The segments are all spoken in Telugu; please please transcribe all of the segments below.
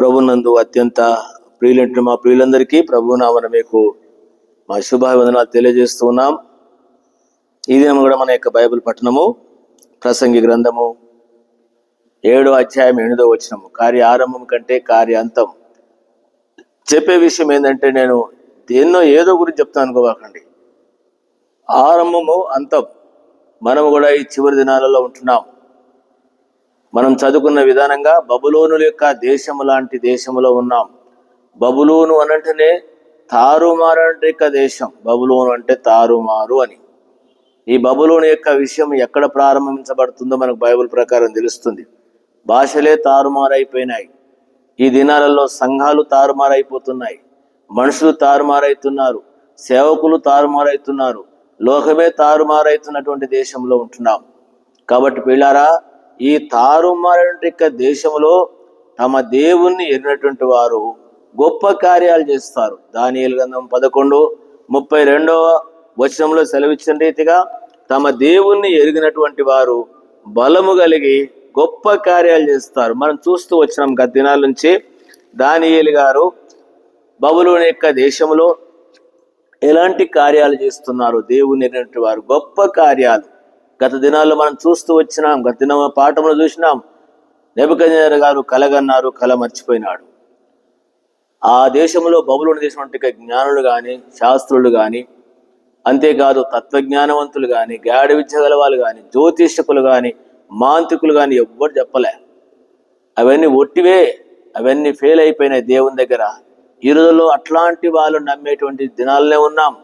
ప్రభునందు అత్యంత ప్రియులంటే మా ప్రియులందరికీ ప్రభునామన మీకు మా శుభాభివందనాలు తెలియజేస్తూ ఉన్నాం. ఈ దినం కూడా మన యొక్క బైబిల్ పట్టణము ప్రసంగి గ్రంథము ఏడో అధ్యాయం ఎనిమిదో వచ్చినము కార్య ఆరంభం కంటే కార్య అంతం. చెప్పే విషయం ఏంటంటే నేను ఎన్నో ఏదో గురించి చెప్తాను అనుకోకండి. ఆరంభము అంతం. మనము కూడా ఈ చివరి దినాలలో ఉంటున్నాం. మనం చదువుకున్న విధానంగా బబులోనుల యొక్క దేశము లాంటి దేశంలో ఉన్నాం. బబులోను అనంటేనే తారుమారు యొక్క దేశం. బబులోను అంటే తారుమారు అని. ఈ బబులోను యొక్క విషయం ఎక్కడ ప్రారంభించబడుతుందో మనకు బైబిల్ ప్రకారం తెలుస్తుంది. భాషలే తారుమారైపోయినాయి. ఈ దినాలలో సంఘాలు తారుమారైపోతున్నాయి. మనుషులు తారుమారైతున్నారు. సేవకులు తారుమారైతున్నారు. లోకమే తారుమారైతున్నటువంటి దేశంలో ఉంటున్నాం. కాబట్టి పిల్లారా ఈ తారుమారైన దేశంలో తమ దేవుణ్ణి ఎరిగినటువంటి వారు గొప్ప కార్యాలు చేస్తారు. దానియలు గంధం పదకొండు ముప్పై రెండవ వచనంలో సెలవిచ్చిన రీతిగా తమ దేవుణ్ణి ఎరిగినటువంటి వారు బలము కలిగి గొప్ప కార్యాలు చేస్తారు. మనం చూస్తూ వచ్చినాం గత దినాల నుంచి దానియేలు గారు బబులోని యొక్క దేశంలో ఎలాంటి కార్యాలు చేస్తున్నారు దేవుని వారు గొప్ప కార్యాలు గత దినాల్లో మనం చూస్తూ వచ్చినాం గత దిన పాఠంలో చూసినాం. నెబద్ గారు కలగన్నారు కల మర్చిపోయినాడు. ఆ దేశంలో బబులోని దేశం జ్ఞానులు కానీ శాస్త్రులు కానీ అంతేకాదు తత్వజ్ఞానవంతులు కానీ గాఢ విద్య గలవాళ్ళు కానీ జ్యోతిషకులు కానీ మాంత్రికులు కానీ ఎవ్వరు చెప్పలే. అవన్నీ ఒట్టివే అవన్నీ ఫెయిల్ అయిపోయినాయి దేవుని దగ్గర. ఈ రోజుల్లో అట్లాంటి వాళ్ళు నమ్మేటువంటి దినాలనే ఉన్నాం.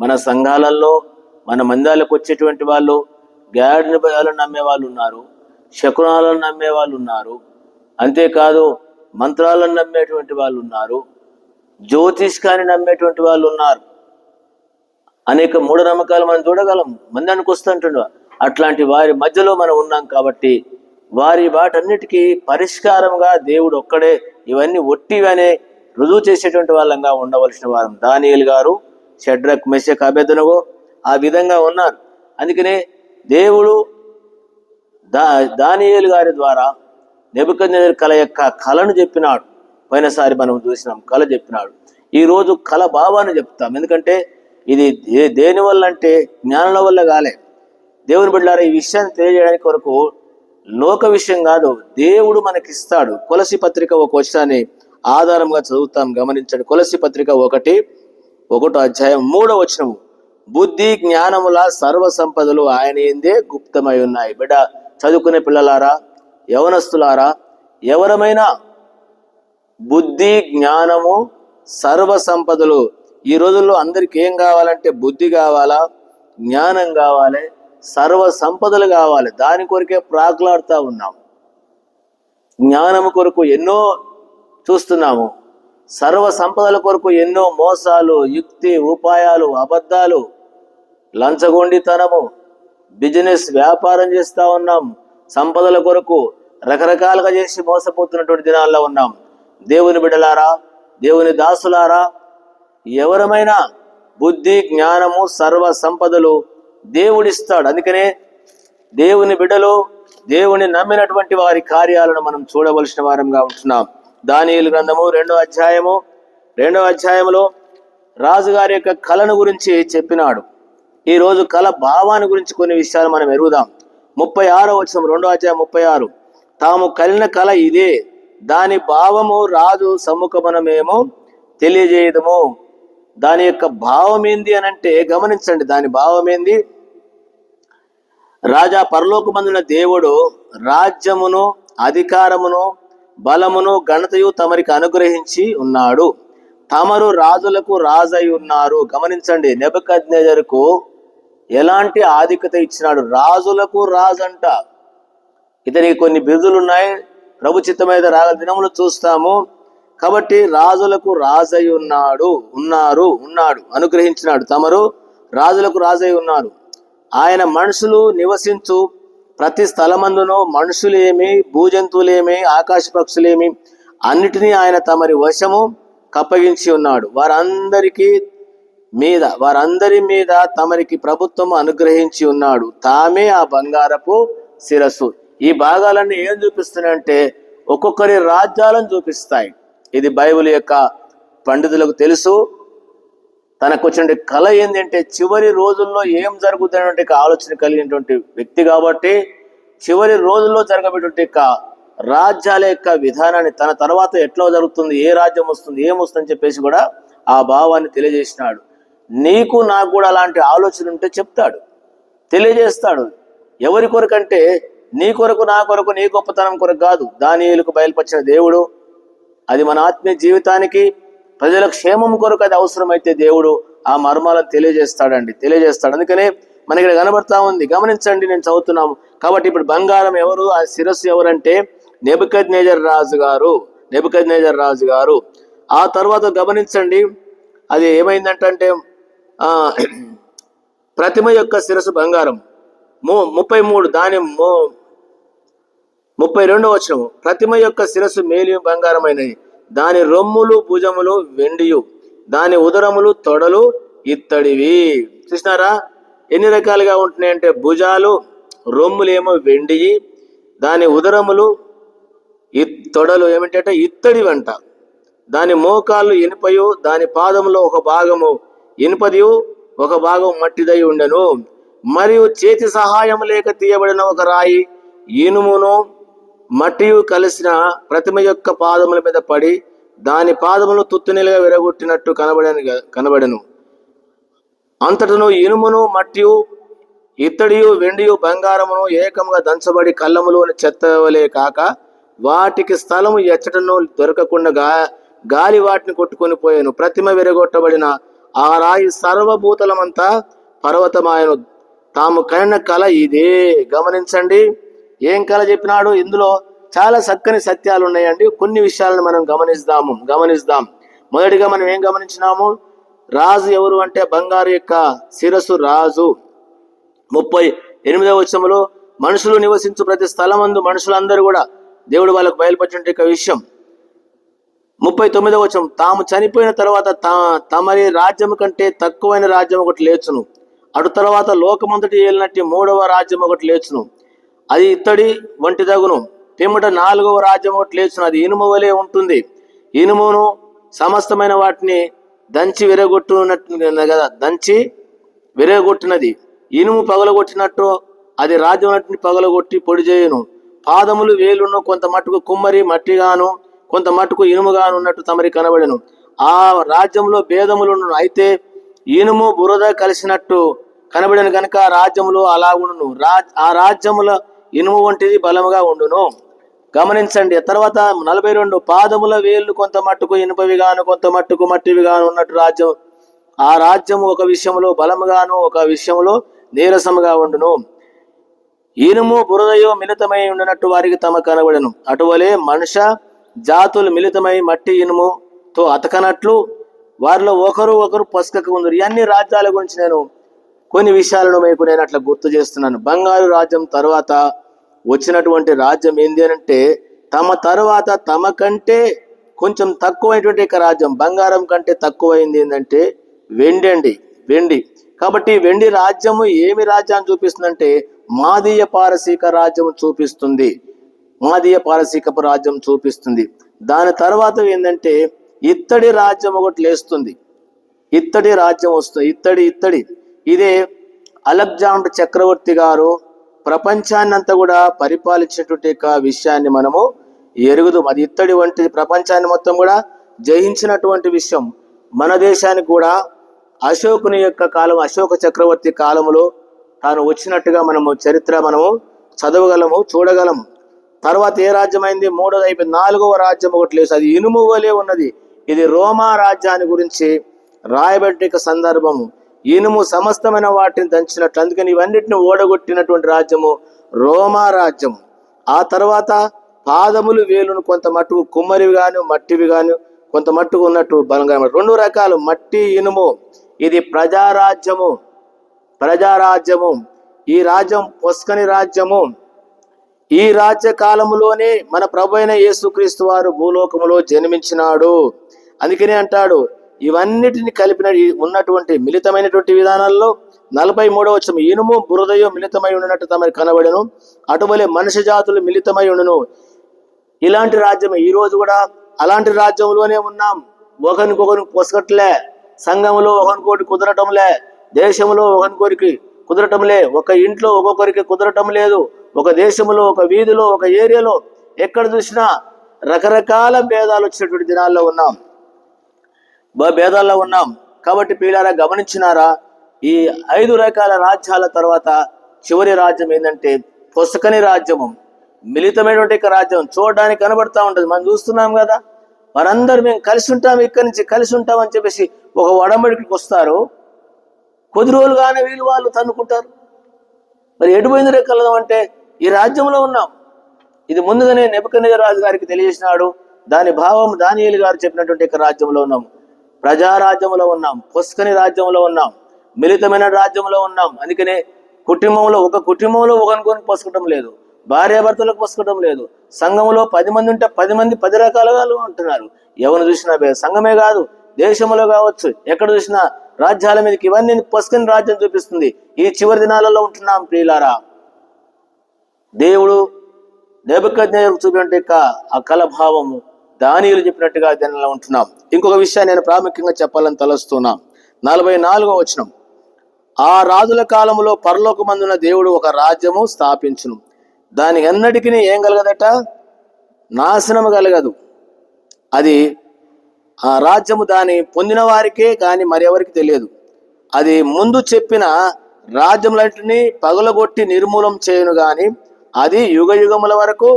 మన సంఘాలలో మన మందాలకు వచ్చేటువంటి వాళ్ళు గాడిని భయాలను నమ్మే వాళ్ళు ఉన్నారు శకునాలను నమ్మే వాళ్ళు ఉన్నారు అంతేకాదు మంత్రాలను నమ్మేటువంటి వాళ్ళు ఉన్నారు జ్యోతిష్కాన్ని నమ్మేటువంటి వాళ్ళు ఉన్నారు. అనేక మూఢనమ్మకాలు మనం చూడగలం మందానికి వస్తుంటుండ అట్లాంటి వారి మధ్యలో మనం ఉన్నాం కాబట్టి వారి వాటన్నిటికీ పరిష్కారంగా దేవుడు ఒక్కడే ఇవన్నీ ఒట్టివనే రుజువు చేసేటువంటి వాళ్ళంగా ఉండవలసిన వారం. దానియల్ గారు షడ్రక్ మెషక్ అభ్యర్థనగో ఆ విధంగా ఉన్నారు. అందుకనే దేవుడు దా దానియేలు గారి ద్వారా నెబుకద్నెజర్ కళ యొక్క కళను చెప్పినాడు. పోయినసారి మనం చూసినాం కళ చెప్పినాడు. ఈరోజు కళ భావాన్ని చెప్తాం. ఎందుకంటే ఇది దే- దేని వల్ల అంటే జ్ఞానుల వల్ల కాలే. దేవుని బిడ్డారా ఈ విషయాన్ని తెలియజేయడానికి కొరకు లోక విషయం కాదు దేవుడు మనకిస్తాడు. కొలసి పత్రిక ఒక వచనాన్ని ఆధారంగా చదువుతాం గమనించండి. కొలసి పత్రిక ఒకటి ఒకటో అధ్యాయం మూడో వచనము. బుద్ధి జ్ఞానముల సర్వ సంపదలు ఆయన ఏందే గుప్తమై ఉన్నాయి. బిడ్డ చదువుకునే పిల్లలారా యవనస్తులారా ఎవరమైనా బుద్ధి జ్ఞానము సర్వ సంపదలు ఈ రోజుల్లో అందరికి ఏం కావాలంటే బుద్ధి కావాలా జ్ఞానం కావాలి సర్వ సంపదలు కావాలి. దాని కొరకే ప్రాకులాడుతూ ఉన్నాం. జ్ఞానము కొరకు ఎన్నో చూస్తున్నాము. సర్వ సంపదల కొరకు ఎన్నో మోసాలు యుక్తి ఉపాయాలు అబద్ధాలు లంచగొండితనము. బిజినెస్ వ్యాపారం చేస్తూ ఉన్నాం. సంపదల కొరకు రకరకాలుగా చేసి మోసపోతున్నటువంటి దినాల్లో ఉన్నాం. దేవుని బిడలారా దేవుని దాసులారా ఎవరమైనా బుద్ధి జ్ఞానము సర్వ సంపదలు దేవుడిస్తాడు. అందుకనే దేవుని బిడ్డలు దేవుని నమ్మినటువంటి వారి కార్యాలను మనం చూడవలసిన వారంగా ఉంటున్నాం. దానియులు గ్రంథము రెండో అధ్యాయము రెండో అధ్యాయములో రాజుగారి యొక్క కళను గురించి చెప్పినాడు. ఈ రోజు కళ భావాన్ని గురించి కొన్ని విషయాలు మనం ఎరుగుదాం. ముప్పై ఆరో వచ్చిన రెండో అధ్యాయం ముప్పై ఆరు. తాము కలిగిన కళ ఇదే. దాని భావము రాజు సముఖమనమేమో తెలియజేయదము. దాని యొక్క భావం ఏంది అని అంటే గమనించండి దాని భావం ఏంది రాజా పరలోకమందున దేవుడు రాజ్యమును అధికారమును బలమును ఘనతయు తమరికి అనుగ్రహించి ఉన్నాడు. తమరు రాజులకు రాజై ఉన్నారు. గమనించండి నెబద్నెజరుకు ఎలాంటి ఆధిక్యత ఇచ్చినాడు? రాజులకు రాజంట. ఇతనికి కొన్ని బిరుదులు ఉన్నాయి ప్రభు మీద రాగల దినములు చూస్తాము. కాబట్టి రాజులకు రాజై ఉన్నాడు. ఉన్నారు ఉన్నాడు. అనుగ్రహించినాడు. తమరు రాజులకు రాజై ఉన్నారు. ఆయన మనుషులు నివసించు ప్రతి స్థలమందునో మనుషులేమి భూజంతువులేమి ఆకాశ పక్షులేమి అన్నిటినీ ఆయన తమరి వశము కప్పగించి ఉన్నాడు. వారందరికీ మీద వారందరి మీద తమరికి ప్రభుత్వం అనుగ్రహించి ఉన్నాడు. తామే ఆ బంగారపు శిరస్సు. ఈ భాగాలన్నీ ఏం చూపిస్తున్నాయంటే ఒక్కొక్కరి రాజ్యాలను చూపిస్తాయి. ఇది బైబిల్ యొక్క పండితులకు తెలుసు. తనకు వచ్చిన కళ ఏంటంటే చివరి రోజుల్లో ఏం జరుగుతున్నటువంటి ఆలోచన కలిగినటువంటి వ్యక్తి కాబట్టి చివరి రోజుల్లో జరగబెట్టే రాజ్యాల యొక్క విధానాన్ని తన తర్వాత ఎట్లా జరుగుతుంది ఏ రాజ్యం వస్తుంది ఏం చెప్పేసి కూడా ఆ భావాన్ని తెలియజేసినాడు. నీకు నాకు కూడా అలాంటి ఆలోచన ఉంటే చెప్తాడు. తెలియజేస్తాడు. ఎవరి కొరకంటే నీ కొరకు నా కొరకు నీ గొప్పతనం కొరకు కాదు. దానియులకు బయలుపరిచిన దేవుడు అది మన ఆత్మీయ జీవితానికి ప్రజల క్షేమం కొరకు అది అవసరమైతే దేవుడు ఆ మర్మాలను తెలియజేస్తాడండి. తెలియజేస్తాడు. అందుకనే మనకి ఇక్కడ కనబడతా ఉంది. గమనించండి నేను చదువుతున్నాము. కాబట్టి ఇప్పుడు బంగారం ఎవరు ఆ శిరస్సు ఎవరంటే నెబద్ నేజర్ రాజు గారు. నెబద్ నేజర్ రాజు గారు. ఆ తర్వాత గమనించండి. అది ఏమైందంటే ప్రతిమ యొక్క శిరస్సు బంగారం. ము ముప్పై మూడు దాని ము ముప్పై రెండు వచనం ప్రతిమ యొక్క శిరస్సు మేలి బంగారమైనది. దాని రొమ్ములు భుజములు వెండియు. దాని ఉదరములు తొడలు ఇత్తడివి. చూసినారా? ఎన్ని రకాలుగా ఉంటున్నాయంటే భుజాలు రొమ్ములేమో వెండియి దాని ఉదరములు ఈ తొడలు ఏమిటంటే ఇత్తడి వంట దాని మోకాళ్ళు ఇనుపయు దాని పాదములో ఒక భాగము ఇనుపదియు ఒక భాగం మట్టిదై ఉండెను. మరియు చేతి సహాయం లేక తీయబడిన ఒక రాయి ఇనుమును మట్టియు కలిసిన ప్రతిమ యొక్క పాదముల మీద పడి దాని పాదములు తుత్తునిలుగా విరగొట్టినట్టు కనబడను కనబడను. అంతటను ఇనుమును మట్టియు ఇత్తడియు వెండియు బంగారమును ఏకముగా దంచబడి కళ్ళములోని చెత్త వలే కాక వాటికి స్థలము ఎచ్చటను దొరకకుండా గాలి వాటిని కొట్టుకొని పోయాను. ప్రతిమ విరగొట్టబడిన ఆ రాయి సర్వభూతలమంతా పర్వతమాయను. తాము కనిన కళ ఇదే. గమనించండి ఏం కళ చెప్పినాడు? ఇందులో చాలా చక్కని సత్యాలు ఉన్నాయండి కొన్ని విషయాలను మనం గమనిస్తాము గమనిస్తాం. మొదటిగా మనం ఏం గమనించినాము? రాజు ఎవరు అంటే బంగారు యొక్క శిరస్సు రాజు. ముప్పై ఎనిమిదవ వచ్చములో మనుషులు నివసించు ప్రతి స్థలమందు మనుషులందరూ కూడా దేవుడు వాళ్ళకు బయలుపరిచిన యొక్క విషయం. ముప్పై తొమ్మిదవ వచనం. తాము చనిపోయిన తర్వాత తా తమరి రాజ్యం కంటే తక్కువైన రాజ్యం ఒకటి లేచును. అటు తర్వాత లోకమంతటి ఏలినట్టి మూడవ రాజ్యం ఒకటి లేచును. అది ఇత్తడి వంటి దగును పిమ్మట నాలుగవ రాజ్యం ఒకటి లేచును. అది ఇనుము వలె ఉంటుంది. ఇనుమును సమస్తమైన వాటిని దంచి విరగొట్టునట్టు కదా దంచి విరగొట్టినది. ఇనుము పగలగొట్టినట్టు అది రాజ్యం పగలగొట్టి పొడి చేయును. పాదములు వేలును కొంత మట్టుకు కుమ్మరి మట్టిగాను కొంత మట్టుకు ఇనుముగాను ఉన్నట్టు తమరి కనబడెను. ఆ రాజ్యంలో భేదములు అయితే ఇనుము బురద కలిసినట్టు కనబడిన కనుక రాజ్యములు అలా ఉండును. రాజ్ ఆ రాజ్యముల ఇనుము వంటిది బలముగా ఉండును. గమనించండి తర్వాత నలభై రెండు పాదముల వేళ్ళు కొంత మట్టుకు ఇనుపవిగాను కొంత మట్టుకు మట్టివిగాను ఉన్నట్టు రాజ్యం. ఆ రాజ్యము ఒక విషయంలో బలముగాను ఒక విషయంలో నీరసముగా ఉండును. ఇనుము బురదయో మిళితమై ఉండినట్టు వారికి తమ కనబడను. అటువలే మనుష జాతులు మిళితమై మట్టి ఇనుముతో అతకనట్లు వారిలో ఒకరు ఒకరు పసుకకు ఉందరు. ఇవన్నీ రాజ్యాల గురించి నేను కొన్ని విషయాలను మీకు నేను అట్లా గుర్తు చేస్తున్నాను. బంగారు రాజ్యం తర్వాత వచ్చినటువంటి రాజ్యం ఏంది అంటే తమ తర్వాత తమ కంటే కొంచెం తక్కువైనటువంటి యొక్క రాజ్యం బంగారం కంటే తక్కువైంది ఏంటంటే వెండి అండి వెండి. కాబట్టి వెండి రాజ్యము ఏమి రాజ్యాన్ని చూపిస్తుందంటే మాదీయ పారసీక రాజ్యం చూపిస్తుంది. మాదీయ పారసీకపు రాజ్యం చూపిస్తుంది. దాని తర్వాత ఏంటంటే ఇత్తడి రాజ్యం ఒకటి లేస్తుంది. ఇత్తడి రాజ్యం వస్తుంది ఇత్తడి ఇత్తడి. ఇదే అలెగ్జాండర్ చక్రవర్తి గారు ప్రపంచాన్ని అంతా కూడా పరిపాలించినటువంటి యొక్క విషయాన్ని మనము ఎరుగుదు. అది ఇత్తడి వంటి ప్రపంచాన్ని మొత్తం కూడా జయించినటువంటి విషయం. మన దేశానికి కూడా అశోకుని యొక్క కాలం అశోక చక్రవర్తి కాలములో తాను వచ్చినట్టుగా మనము చరిత్ర మనము చదవగలము చూడగలము. తర్వాత ఏ రాజ్యం అయింది మూడోది అయిపోయింది. నాలుగవ రాజ్యం ఒకటి లేదు. అది ఇనుము వలె ఉన్నది. ఇది రోమా రాజ్యాన్ని గురించి రాయబడ్డ సందర్భము. ఇనుము సమస్తమైన వాటిని దంచినట్లు. అందుకని ఇవన్నిటిని ఓడగొట్టినటువంటి రాజ్యము రోమా రాజ్యం ఆ తర్వాత పాదములు వేలును కొంత మట్టుకు కుమ్మరివి గాను మట్టివి గాను కొంత మట్టుకు ఉన్నట్టు బలంగా రెండు రకాలు. మట్టి ఇనుము. ఇది ప్రజారాజ్యము. ప్రజారాజ్యము. ఈ రాజ్యం పొస్కని రాజ్యము. ఈ రాజ్య కాలములోనే మన ప్రభు అయిన యేసుక్రీస్తు వారు భూలోకములో జన్మించినాడు. అందుకనే అంటాడు ఇవన్నిటిని కలిపిన ఉన్నటువంటి మిళితమైనటువంటి విధానాల్లో నలభై మూడవ వచ్చం ఇనుము బురదయో మిళితమై ఉండినట్టు తమకి కనబడను అటువలే మనిషి జాతులు మిళితమై ఉండును ఇలాంటి రాజ్యం ఈ రోజు కూడా అలాంటి రాజ్యంలోనే ఉన్నాం. ఒకరికొకరు పొసగట్లే సంఘంలో ఒకరికోటి కుదరటంలే దేశంలో ఒకరికొరికి కుదరటంలే ఒక ఇంట్లో ఒక్కొక్కరికి కుదరటం లేదు. ఒక దేశంలో ఒక వీధిలో ఒక ఏరియాలో ఎక్కడ చూసినా రకరకాల భేదాలు వచ్చినటువంటి దినాల్లో ఉన్నాం. బ- భేదాల్లో ఉన్నాం. కాబట్టి పీలారా గమనించినారా? ఈ ఐదు రకాల రాజ్యాల తర్వాత చివరి రాజ్యం ఏంటంటే పొసకని రాజ్యము. మిళితమైనటువంటి రాజ్యం. చూడడానికి కనబడతా ఉంటుంది. మనం చూస్తున్నాం కదా. మనందరూ మేము కలిసి ఉంటాం ఇక్కడి నుంచి కలిసి ఉంటాం అని చెప్పేసి ఒక వడంబడికి వస్తారు. కొద్ది రోజులుగానే వీళ్ళు వాళ్ళు తన్నుకుంటారు. మరి ఎటుపోయింది రెక్కలం అంటే ఈ రాజ్యంలో ఉన్నాం. ఇది ముందుగానే నెపకనేజ రాజు గారికి తెలియజేసినాడు. దాని భావం దానియేలు గారు చెప్పినటువంటి రాజ్యంలో ఉన్నాం. ప్రజారాజ్యంలో ఉన్నాం. పుస్కని రాజ్యంలో ఉన్నాం. మిళితమైన రాజ్యంలో ఉన్నాం. అందుకనే కుటుంబంలో ఒక కుటుంబంలో ఒకనుకొని పోసుకోవడం లేదు. భార్యాభర్తలకు పోసుకోవడం లేదు. సంఘంలో పది మంది ఉంటే పది మంది పది రకాలుగా ఉంటున్నారు. ఎవరు చూసినా సంఘమే కాదు దేశంలో కావచ్చు. ఎక్కడ చూసినా రాజ్యాల మీదకి ఇవన్నీ పసుకుని రాజ్యం చూపిస్తుంది. ఈ చివరి దినాలలో ఉంటున్నాం ప్రియులారా. దేవుడు నెబద్నేజరుకు చూపినట్టు యొక్క ఆ కలభావము దానియులు చెప్పినట్టుగా దీనిలో ఉంటున్నాం. ఇంకొక విషయాన్ని నేను ప్రాముఖ్యంగా చెప్పాలని తలస్తున్నాం. నలభై నాలుగో వచనం. ఆ రాజుల కాలంలో పరలోకమందున దేవుడు ఒక రాజ్యము స్థాపించును. దాని ఎన్నటికి ఏం కలగదట? నాశనము కలగదు. అది ఆ రాజ్యము దాని పొందిన వారికే కానీ మరెవరికి తెలియదు. అది ముందు చెప్పిన రాజ్యములన్నింటినీ పగలగొట్టి నిర్మూలం చేయను కానీ అది యుగ యుగముల వరకు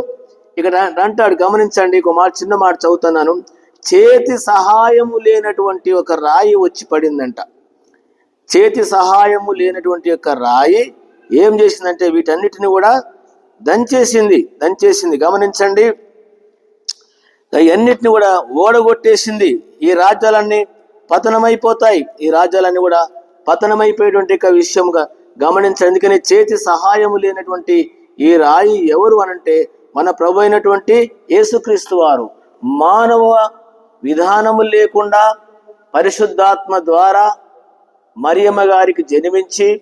ఇక్కడ అంటాడు గమనించండి ఒక మాట చిన్న మాట చదువుతున్నాను. చేతి సహాయము లేనటువంటి ఒక రాయి వచ్చి పడిందంట. చేతి సహాయము లేనటువంటి యొక్క రాయి ఏం చేసిందంటే వీటన్నిటిని కూడా దంచేసింది దంచేసింది. గమనించండి అన్నిటిని కూడా ఓడగొట్టేసింది. ఈ రాజ్యాలన్నీ పతనమైపోతాయి. ఈ రాజ్యాలన్నీ కూడా పతనమైపోయేటువంటి ఒక విషయముగా గమనించండి. అందుకని చేతి సహాయము లేనటువంటి ఈ రాయి ఎవరు అనంటే మన ప్రభు అయినటువంటి యేసుక్రీస్తు వారు. మానవ విధానము లేకుండా పరిశుద్ధాత్మ ద్వారా మరియమ్మ గారికి జన్మించి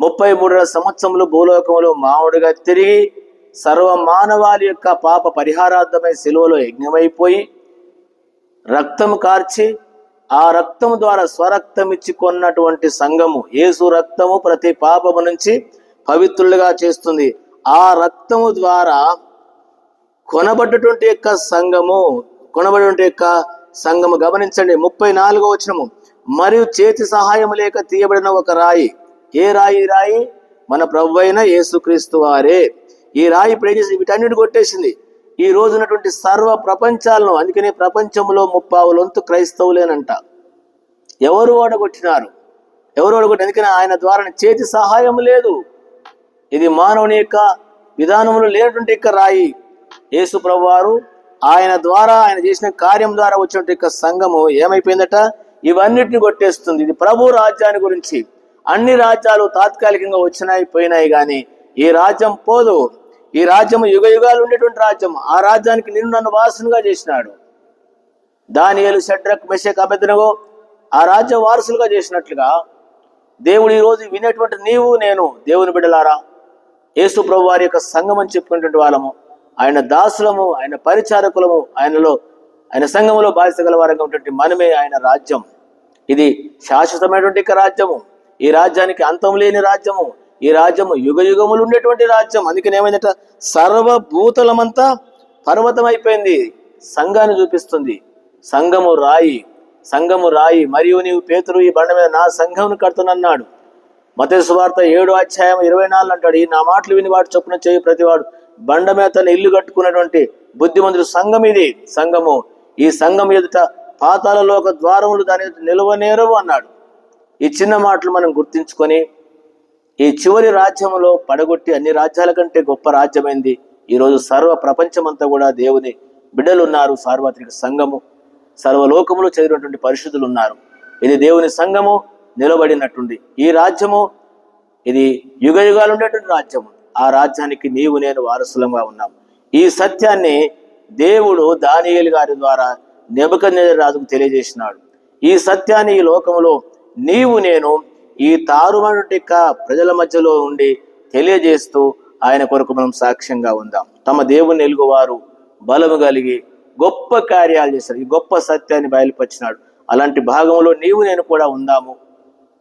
ముప్పై మూడున్నర సంవత్సరములు భూలోకంలో మావుడిగా తిరిగి సర్వ మానవాళి యొక్క పాప పరిహారార్థమై సెలవులో యజ్ఞమైపోయి రక్తం కార్చి ఆ రక్తము ద్వారా స్వరక్తం ఇచ్చి కొన్నటువంటి సంఘము. యేసు రక్తము ప్రతి పాపము నుంచి పవిత్రులుగా చేస్తుంది. ఆ రక్తము ద్వారా కొనబడ్డటువంటి యొక్క సంఘము కొనబడినటువంటి యొక్క సంఘము. గమనించండి ముప్పై నాలుగో వచనము. మరియు చేతి సహాయం లేక తీయబడిన ఒక రాయి. ఏ రాయి? రాయి మన ప్రభు అయిన యేసుక్రీస్తు వారే. ఈ రాయి ఇప్పుడు ఏం వీటన్నిటి కొట్టేసింది. ఈ రోజు ఉన్నటువంటి సర్వ ప్రపంచాలను అందుకనే ప్రపంచంలో ముప్పావు లొంతు క్రైస్తవులేనంట. ఎవరు ఓడగొట్టినారు ఎవరు ఓడగొట్టి అందుకనే ఆయన ద్వారా చేతి సహాయం లేదు. ఇది మానవుని యొక్క విధానంలో లేనటువంటి యొక్క రాయి. యేసు ప్రభువారు ఆయన ద్వారా ఆయన చేసిన కార్యం ద్వారా వచ్చినటువంటి యొక్క సంఘము ఏమైపోయిందట? ఇవన్నిటిని కొట్టేస్తుంది. ఇది ప్రభు రాజ్యాన్ని గురించి. అన్ని రాజ్యాలు తాత్కాలికంగా వచ్చినాయి పోయినాయి కానీ ఈ రాజ్యం పోదు. ఈ రాజ్యం యుగ యుగాలు ఉండేటువంటి రాజ్యం. ఆ రాజ్యానికి నిన్ను నన్ను వాసునుగా చేసినాడు. దానియలు షడ్రక్ మెషక్ అభ్యర్థనగో ఆ రాజ్య వారసులుగా చేసినట్లుగా దేవుడు ఈ రోజు వినేటువంటి నీవు నేను దేవుని బిడ్డలారా. యేసు ప్రభు వారి యొక్క సంఘం అని చెప్పుకునేటువంటి వాళ్ళము. ఆయన దాసులము ఆయన పరిచారకులము ఆయనలో ఆయన సంఘములో బాధ్యత గల వారంగా ఉన్నటువంటి మనమే ఆయన రాజ్యం. ఇది శాశ్వతమైనటువంటి రాజ్యము. ఈ రాజ్యానికి అంతం లేని రాజ్యము. ఈ రాజ్యము యుగ యుగములు ఉండేటువంటి రాజ్యం. అందుకని ఏమైందట? సర్వభూతలమంతా పర్వతం అయిపోయింది సంఘాన్ని చూపిస్తుంది. సంఘము రాయి సంఘము రాయి మరియు నీవు పేతురు ఈ బండ మీద నా సంఘమును కడుతున్నన్నాడు. మత సువార్త ఏడు అధ్యాయం ఇరవై నాలుగు అంటాడు ఈ నా మాటలు విని వాడు చొప్పున చేయి ప్రతివాడు. బండ మీద తన ఇల్లు కట్టుకున్నటువంటి బుద్ధిమంతుడు సంఘం ఇది సంఘము. ఈ సంఘం ఎదుట పాతాలలోక ద్వారములు దాని నిలవనేరవు అన్నాడు. ఈ చిన్న మాటలు మనం గుర్తించుకొని ఈ చివరి రాజ్యంలో పడగొట్టి అన్ని రాజ్యాల కంటే గొప్ప రాజ్యమైంది. ఈరోజు సర్వ ప్రపంచమంతా కూడా దేవుని బిడ్డలు ఉన్నారు సార్వత్రిక సంఘము. సర్వలోకములో చదివినటువంటి పరిశుద్ధులు ఉన్నారు ఇది దేవుని సంఘము నిలబడినట్టుంది. ఈ రాజ్యము ఇది యుగ యుగాలు ఉండేటువంటి రాజ్యము. ఆ రాజ్యానికి నీవు నేను వారసులంగా ఉన్నాం ఈ సత్యాన్ని దేవుడు దానియేలు గారి ద్వారా నెబక రాజుకు తెలియజేసినాడు. ఈ సత్యాన్ని ఈ లోకంలో నీవు నేను ఈ తారుమాటి ప్రజల మధ్యలో ఉండి తెలియజేస్తూ ఆయన కొరకు మనం సాక్ష్యంగా ఉందాం. తమ దేవుని ఎలుగువారు బలము కలిగి గొప్ప కార్యాలు చేశారు. ఈ గొప్ప సత్యాన్ని బయలుపరిచినాడు. అలాంటి భాగంలో నీవు నేను కూడా ఉందాము.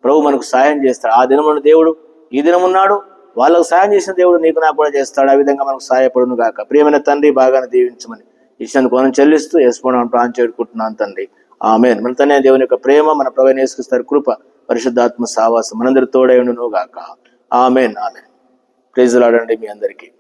ప్రభు మనకు సాయం చేస్తాడు. ఆ దినమున దేవుడు ఈ దినం ఉన్నాడు. వాళ్ళకు సాయం చేసిన దేవుడు నీకు నాకు కూడా చేస్తాడు. ఆ విధంగా మనకు సహాయపడును గాక. ప్రియమైన తండ్రి బాగానే దీవించమని ఇష్టాన్ని కొనం చెల్లిస్తూ వేసుకోవడం ప్రాణం చేరుకుంటున్నాను తండ్రి. ఆమె మన తనే దేవుని యొక్క ప్రేమ మన ప్రభు వేసుకొస్తారు కృప పరిశుద్ధాత్మ సావాసం మనందరి తోడై ఉండును గాక. ఆమెన్. ఆమెన్. ప్రైజులాడండి మీ అందరికీ.